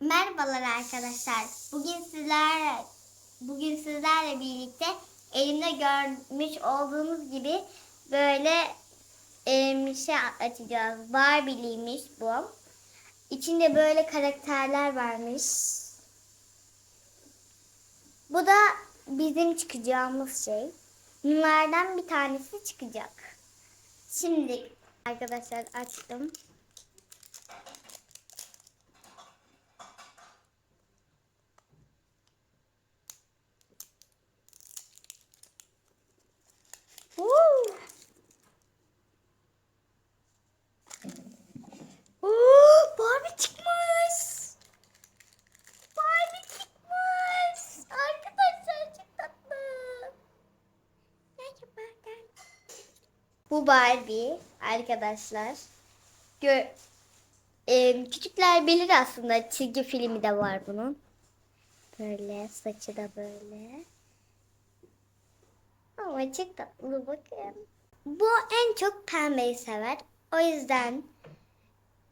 Merhabalar arkadaşlar. Bugün sizler bugün sizlerle birlikte elimde görmüş olduğunuz gibi böyle bir şey açacağız. Barbie'liymiş bu. İçinde böyle karakterler varmış. Bu da bizim çıkacağımız şey. Bunlardan bir tanesi çıkacak. Şimdi arkadaşlar açtım. Woo! Oo, Barbie çıkmış. Barbie çıkmış. Arkadaşlar çok tatlı. Merhaba. Bu Barbie arkadaşlar. Gö Ee, küçükler bilir aslında çizgi filmi de var bunun. Böyle saçı da böyle. Ama çok tatlı bakın. Bu en çok pembeyi sever. O yüzden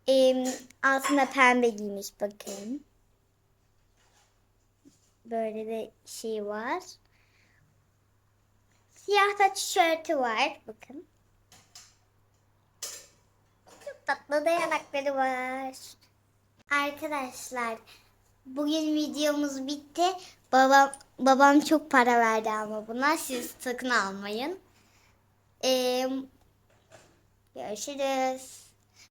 em, altına pembe giymiş bakın. Böyle de şey var. Siyah da tişörtü var. Bakın. Çok tatlı da yanakları var. Arkadaşlar bugün videomuz bitti. Babam babam çok para verdi ama buna siz sakın almayın. Ee, görüşürüz.